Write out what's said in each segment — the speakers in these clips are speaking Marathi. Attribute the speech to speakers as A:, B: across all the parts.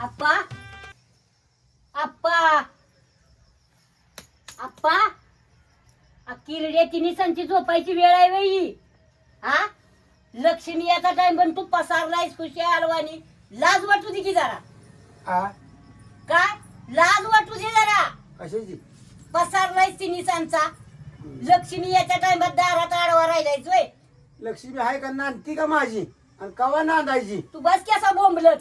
A: आप्पा आप्पा आप्पा आ, किरड्या तिने संची झोपायची वेळ आहे वेळी हा? लक्ष्मी याचा टाइम पण तू पसारलायस खुशी अलवानी लाज वाटू दे की जरा. काय लाज वाटू दे जरा.
B: कशाची?
A: पसारलायस तिने सांचा. लक्ष्मी याच्या टाइमात दारात आडवा राहिलायच वय
B: लक्ष्मी आहे का नांदती का माझी? आणि कवा नांदायची?
A: तू बस की असा बोंबलत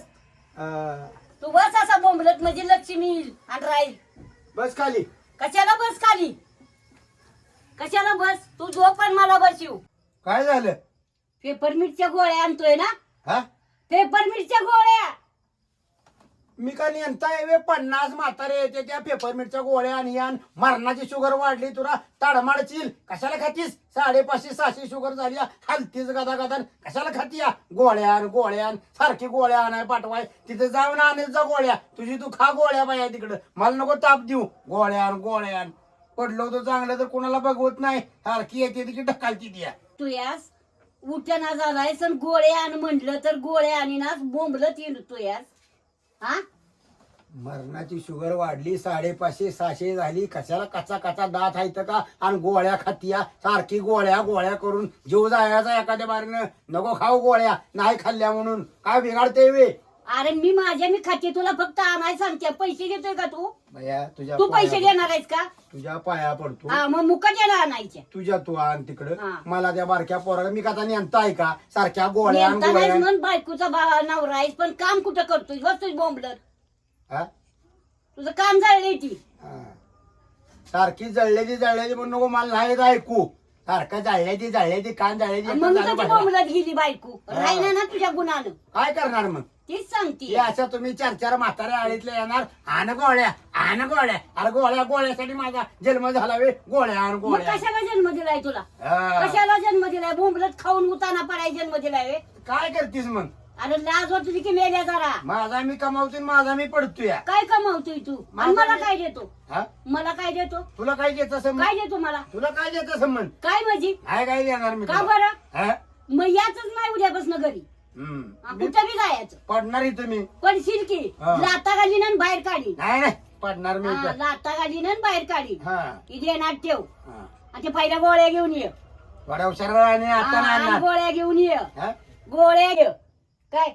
A: तू बस असा बोंबलत म्हणजे लक्ष्मी येईल आणि राहील
B: बस खाली.
A: कशाला बस खाली? कशाला बस? तू जो पण मला बसव.
B: काय झालं?
A: पेपरमिटच्या गोळ्या आणतोय ना?
B: हा?
A: पेपरमिटच्या गोळ्या.
B: मी का नेमता वे? पन्नास म्हातारे येते त्या पेपरमिटच्या गोळ्या आणि आण मरणाची शुगर वाढली तुला ताडमाडचील कशाला खातीस? साडेपाचशे सहाशे शुगर झाली हलतीच गदा गदा कशाला खाती या? गोळ्या गोळ्या आण सारखी गोळ्या आणाय पाठवाय. तिथे जाऊन आणेल जा गोळ्या. तुझी तू खा गोळ्या बाया तिकडं. मला नको ताप देऊ. गोळ्या गोळ्या आण पडलो तर चांगलं तर कोणाला बघवत नाही. सारखी येते तिची ढकालती ती
A: तू यास. उठना झालाय सण गोळ्या आण म्हटलं तर गोळ्या आणि ना बोंबलत येईल तू यास. हा?
B: मरणाची शुगर वाढली साडेपाचशे सहाशे झाली. कशाला कचा कचा दात आहेत का? आणि गोळ्या खातिया सारखी गोळ्या गोळ्या करून जीव जायचा एखाद्या बारीनं. नको खाऊ गोळ्या नाही खाल्ल्या म्हणून. काय बिघाडते वे
A: अरे मी माझ्या मी खाते. तुला फक्त आणाय सांगते. पैसे देतोय का तू?
B: भैया तुझ्या
A: तू पैसे
B: पाया-
A: देणार आहेस का?
B: तुझ्या पाया पडतो.
A: हा मग मुकाट्याला आणायचे.
B: तुझ्या तू आण तिकडं.
A: हा.
B: मला त्या बारक्या पोराला मी का नेमता आहे का? सारख्या गोळ्या आणि
A: नेमता नाहीस
B: गोळ्या
A: म्हणून बायकोचा बा नवरा आहेस पण काम कुठं करतोय बसतोय बोंबलत.
B: हा?
A: तुझं काम झालंय ती
B: हा. सारखी जळल्याची जळल्याची म्हणून नको मला नाही येत ऐकू सारखं जळल्याची जळल्याची कान जळल्याची
A: मग
B: झालं
A: कधी. बोंबलत गेली बायको
B: हा.
A: राहिना ना तुझ्या गुणानं
B: काय करणार मग
A: तीच
B: हे
A: सांगते
B: अशा तुम्ही चार चार म्हाताऱ्या आळीतले येणार आण गोळ्या आण गोळ्या अरे गोळ्या गोळ्यासाठी माझा जन्म झाला वे गोळ्या आण
A: मग
B: गोळ्या
A: कशाला जन्म दिलाय तुला
B: हा.
A: कशाला जन्म दिलाय बोंबलत खाऊन उताना पडाय जन्म दिलाय वे?
B: काय करतीस मग
A: अरे लाज तुझी की मेल्या जरा.
B: माझा मी कमावतोय माझा मी पडतोय.
A: काय कमावतोय तू? आणि
B: माझं
A: मला काय देतो?
B: हा?
A: मला काय देतो?
B: तुला काय द्यायचं संबंध?
A: काय देतो मला?
B: तुला काय द्यायचं संबंध?
A: काय म्हणजे
B: काय काय देणार मी
A: का
B: तुला?
A: बरं?
B: हा?
A: मग याच नाही उद्यापासून घरी.
B: हम्म.
A: हा,
B: मी
A: कुठं बी जायचं.
B: पडणार इथं मी.
A: पण शिरकी
B: हा.
A: लाता घालीन आणि बाहेर काढीन.
B: नाही नाही. पडणार मी
A: हा,
B: इथं.
A: लाता घालीन आणि बाहेर काढीन.
B: हा.
A: इथे येणार ठेव.
B: हा.
A: आणि ते पहिल्या गोळ्या घेऊन ये.
B: थोड्या हुशार आणि आता
A: हा,
B: नाही
A: आणि
B: आणणार.
A: गोळ्या घेऊन ये.
B: हा?
A: गोळ्या घे. काय?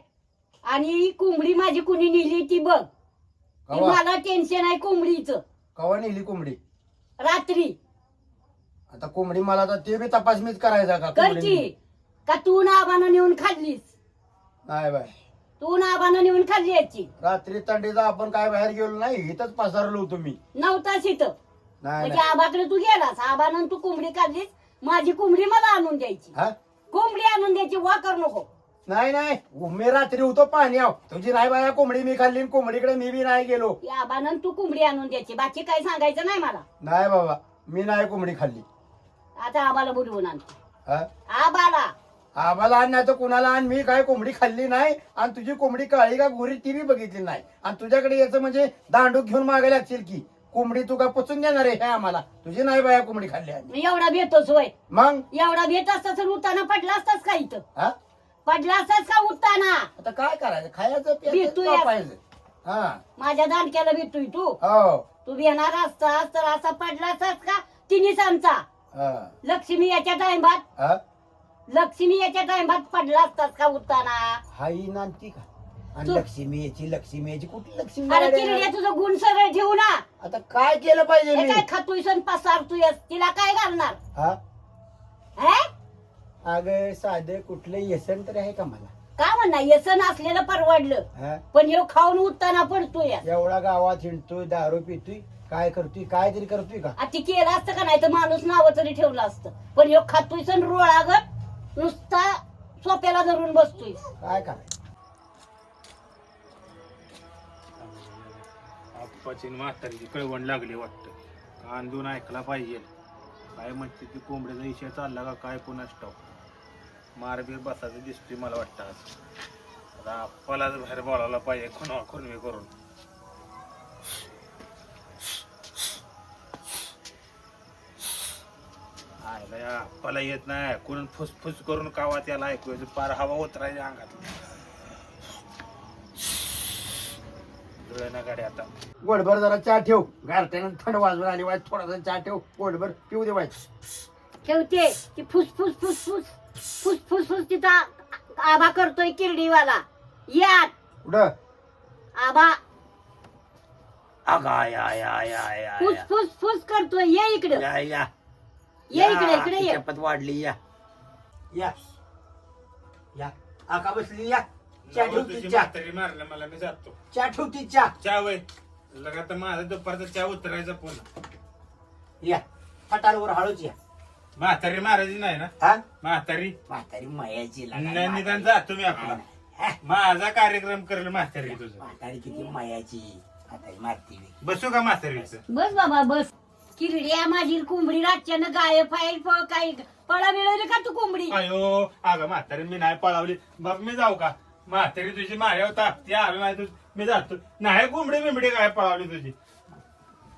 A: आणि कोंबडी माझी कुणी नेली ती बघ. ती
B: कवा?
A: मला टेन्शन आहे कोंबडीचं.
B: कवा नेली कोंबडी?
A: रात्री.
B: आता कोंबडी मला तर ते बी तपासणीच करायचा का कोंबडी
A: करची? का तू नाबानं नेऊन खाल्लीस?
B: नाही बाय
A: तू नाबानं नेऊन खाल्ली याची?
B: रात्री थंडीचा आपण काय बाहेर गेलो नाही इथंच पसरलो होतो मी.
A: नव्हताच इथं.
B: नाही
A: म्हणजे
B: नाही.
A: आबाकडे तू गेलास. आबानं तू कोंबडी काढलीस माझी कोंबडी मला आणून द्यायची.
B: हा?
A: कोंबडी आणून द्यायची वा कर नको.
B: नाही नाही. मी रात्री होतो पाणी आव. तुझी नाही बाया कोंबडी मी खाल्ली आणि कोंबडीकडे मी बी नाही गेलो.
A: या आबानं तू कोंबडी आणून द्यायची. बाकी काही सांगायचं नाही मला.
B: नाही बाबा मी नाही कोंबडी खाल्ली.
A: आता आबाला बोलवून आणतो
B: हा?
A: आबाला.
B: आम्हाला आण नाही तर कुणाला आण. मी काय कोंबडी खाल्ली नाही आणि तुझी कोंबडी काळी का गोरी ती बी बघितली नाही. आणि तुझ्याकडे याचं म्हणजे दांडूक घेऊन मागायला लागशील की. कोंबडी तू का पुचून देणार आहे हे आम्हाला? तुझी नाही बाया कोंबडी खाल्ली
A: मी एवढा भेटतोच होय.
B: मग?
A: एवढा भेट असता उठताना पडला असताच का इथं?
B: हा?
A: पडला असताच का उठताना
B: आता काय करायचं? खायचं. प्यायचं झोपायचं. हा.
A: माझ्या दांडक्याला भेटतोय तू.
B: हो.
A: तू येणार असतास तर असा पडला असतास का? तिन्ही आमचा
B: हा.
A: लक्ष्मी याच्या टाइमात
B: हा?
A: लक्ष्मी याच्या टाइमात पडला असतास का उठताना
B: हाई नांदती का? आणि
A: तू-
B: लक्ष्मी याची लक्ष्मी याची कुठली लक्ष्मी
A: अरे
B: आहे?
A: तुझं गुण सरळ ठेवू ना.
B: आता काय केलं पाहिजे
A: हे
B: मी?
A: काय खातोय सण पसारतोय तिला काय घालणार?
B: हा?
A: हे?
B: अगं साधं कुठलं व्यसन तर आहे का मला?
A: का म्हणणार येसन असलेलं परवडलं.
B: हा?
A: पण हे खाऊन उठताना पडतोय.
B: एवढा गावात हिंडतोय दारू पितोय काय करतोय काय तरी करतोय का?
A: आता ती केलं असतं का नाही तर माणूस नाव तरी ठेवलं असतं. पण ह्यो खातोय सण रोळागत नुसता सोप्याला धरून बसतोय.
B: काय करायचं?
C: आप्पाची म्हातारीची कळवण लागली वाटतं. कांदून ऐकला पाहिजे. काय म्हणते ती कोंबड्याचा विषय चालला का काय पुन्हा स्टॉप मारबीर बसायचं दिसतोय मला वाटतं आज. आता आप्पालाच बाहेर बोलावला पाहिजे खुणा खुनवी करून. आयला आप्पाला येत नाही. कोण फुसफुस करून कावा त्याला ऐकू येतं. पार हवा उतरायच्या अंगात. कळ ना गाडी आता.
B: गोडभर जरा चहा ठेव. गारट्यानं थंड वाजून आली वाईट थोडासा चहा ठेव. गोडभर पिऊ दे वाईट
A: ठेवते. ती फुस फुस फुस फुस. फुस फुस फुस तिथं आबा करतोय किरडीवाला. या.
B: कुठं?
A: आबा
B: अगा या या या या
A: फुस
B: या.
A: फुस फुस करतोय. ये इकडं.
B: या या.
A: ये इकडे इकडे ये.
B: शपथ वाढली या. या. या. आका बसली या. चहा ठेव ती
C: तुझी
B: चहा
C: म्हातारी मारलं मला मी जातो.
B: चहा ठेव ती चहा
C: वय लगा तर माझा दुपारचा चहा उतरायचा पुन्हा.
B: या. फटारवर हळूच या.
C: म्हातारी मारायची नाही ना?
B: हा?
C: म्हातारी?
B: म्हातारी मयाची
C: न- निदान जा तुम्ही आपला. माझा कार्यक्रम करेल म्हातारी तुझं.
B: म्हातारी किती मयाची. म्हातारी मारती बी.
C: बसू का म्हातारीचं?
A: बस बाबा बस. किरड्या माझी कोंबडी रातच्यानं गायब आहे प- काही पळा मिळवली का तू कोंबडी?
C: अयो अगं म्हातारी मी नाही पळावली. मग मी जाऊ का? म्हातारी तुझी माझ्यावर तापती आलं नाही. तू मी जातो. नाही कोंबडी बिंबडी काय पळावली तुझी.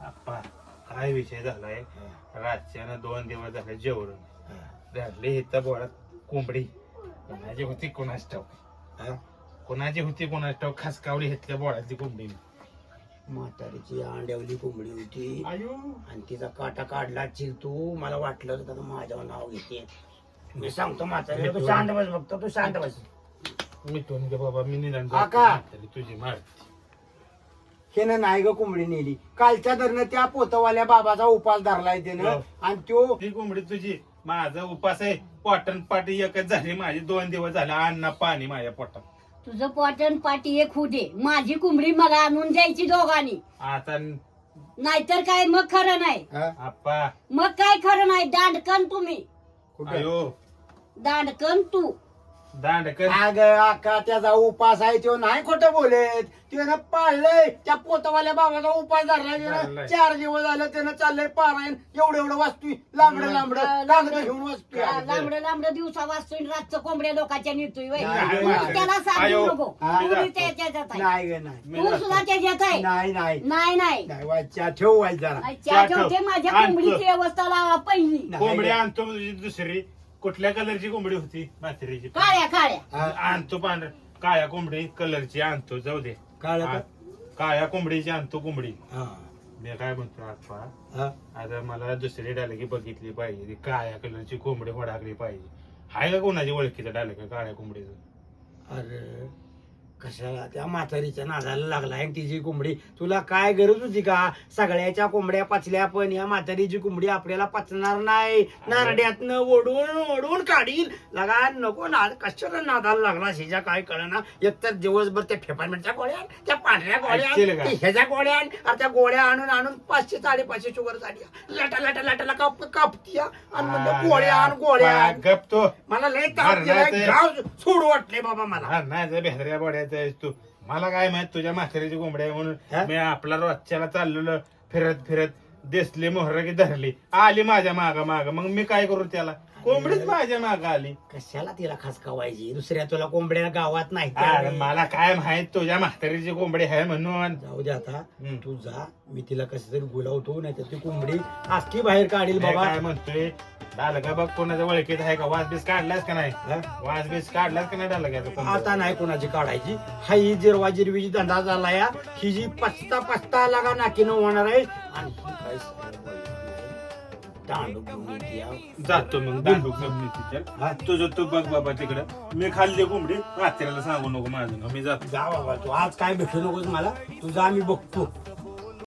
C: अप्पा काय विषय झालाय? रातच्यानं दोन दिवस झाले जेवण धरले इथं बोळात कोंबडी. कोणाची होती कोणाच
B: हा?
C: कोणाची होती कोणाच ठाव खासकावली घेतल्या बोळातली कोंबडी.
B: म्हातारीची अंड्यावली कोंबडी होती. आणि तिचा काटा काढला चिल तू मला वाटलं होतं का माझ्यावर नाव घेते. मी सांगतो म्हातारी तू शांत बस बघतो तू शांत बस.
C: मी म्हणजे बाबा मी निदान.
B: आका.
C: तुझी मारती.
B: हे नाही ग कोंबडी नेली. कालच्या धरणं त्या पोतवाल्या बाबाचा उपास धरलाय त्यानं.
C: हो.
B: आणि
C: ती कोंबडी तुझी. माझा उपास आहे. पॉटन पाटी एकच झाली. माझी दोन दिवस झाले. अन्न पाणी माझ्या पोटात.
A: तुझं पॉटन पाटी एक होऊ दे. माझी कोंबडी मला आणून द्यायची दोघांनी.
C: आता
A: नाहीतर काय? मग खरं नाही.
B: हा?
C: आप्पा.
A: मग काय खरं नाही? दांडकन तुम्ही.
B: कुठं?
C: अयो.
A: दांडकन तू.
C: दांडकर
B: अग आका त्याचा उपास आहे तो नाही खोटं बोलेत त्यानं पाळलंय त्या पोतवाल्या बाबाचा उपास त्यानं
C: धरलाय.
B: चार दिवस झालं त्यानं चाललंय पारायण एवढं एवढं वाचतोय लांबड लांबड कागद घेऊन वाचतोय
A: लांबड लांबड दिवसा वाचतोय रातचं कोंबड्या लोकांच्या नेतोय वय.
B: नाही,
A: तू
B: नाही.
A: त्याला सांगू
C: आयो.
A: नको
B: हा.
A: तू बी त्याच्यात आहे.
B: नाही ग नाही
C: मी
A: तू
C: जातो.
A: सुद्धा त्याच्यात आहे
B: नाही नाही
A: नाही नाही
B: नाही वाच्या ठेव वाच जरा.
A: ठेवते माझ्या
C: आणतो.
A: कोंबडीची व्यवस्था लावा पहिली
B: नाही.
C: कोंबडी आणतो तुझी दुसरी कुठल्या कलरची कोंबडी होती म्हातारीची
A: काळ्या काळ्या
B: हा.
C: आणतो पांढर काळ्या कोंबडी कलरची आणतो जाऊ दे
B: काळं का?
C: हा. काळ्या कोंबडीची आणतो कोंबडी
B: हा.
C: मी काय म्हणतो आप्पा
B: हा.
C: आता मला दुसरी डालकी बघितली पाहिजे ती काळ्या कलरची कोंबडी होडाकली पाहिजे हाय का कोणाची ओळखीचं डालक काळ्या कोंबडीचं
B: अरे कशाला त्या म्हातारीच्या नादाला लागला आहे तिची कोंबडी. तुला काय गरज होती का? सगळ्याच्या कोंबड्या पचल्या पण या म्हातारीची कोंबडी आपल्याला पचणार नाही. नारड्यातनं ओढून ओढून काढील लगा नको ना कशाला नादाला लागला शेजा काय कळना? एकतर दिवसभर त्या फेपारमेंटच्या गोळ्या आण, त्या पांढऱ्या गोळ्या आण? ते ह्याच्या गोळ्या आण, आणि त्या गोळ्या आणून आणून पाचशे साडेपाचशे शुगर झाली लाटा लाटा लाटाला काप कापतीया आणि म्हणलं गोळ्या आण गोळ्या आण.
C: गप तो.
B: मला लय ताप दिलाय. गाव सोडू वाटले बाबा मला.
C: नाही भेदऱ्या बोड्याचा आहेस तू? मला काय माहीत तुझ्या म्हातारीची कोंबड्या आहे? म्हणून? मी आपला रोजच्याला चाललेलो फिरत फिरत दिसली मोहर की धरली. आली माझ्या माग माग. मग मी काय करू त्याला? कोंबडीच माझ्या माग आली.
B: कशाला तिला खासकावायची दुसऱ्या तुला कोंबड्या गावात नाही
C: अरे मला काय माहीत तुझ्या म्हातारीची कोंबडी आहे म्हणून?
B: जाऊ दे आता. तू जा. मी तिला कसं तरी बोलावतो नाही तर ती कोंबडी आखी बाहेर काढील बाबा.
C: काय म्हणतोय? डालका बघ कोणाच्या ओळखीत आहे का? वाज बीस काढलास का नाही?
B: हा?
C: वाज बीस काढलास का नाही डालक्याचा
B: आता नाही कोणाची काढायची. हा ही जिरवा जिरवीची धंदा झाला या. ही जी पचता पचता लागा नाकीनं होणार आहे. आणि ही काय. दांडू घेऊन येते या.
C: जातो मग दांडूक जमिनीची
B: हा?
C: तुझं तू बघ बाबा तिकडं. मी खाल्ली कोंबडी रात्रीला सांगू नको माझं नाव. मी जातो.
B: जा बाबा तू. आज काय भेटू नकोस मला. तू जा मी बघतो.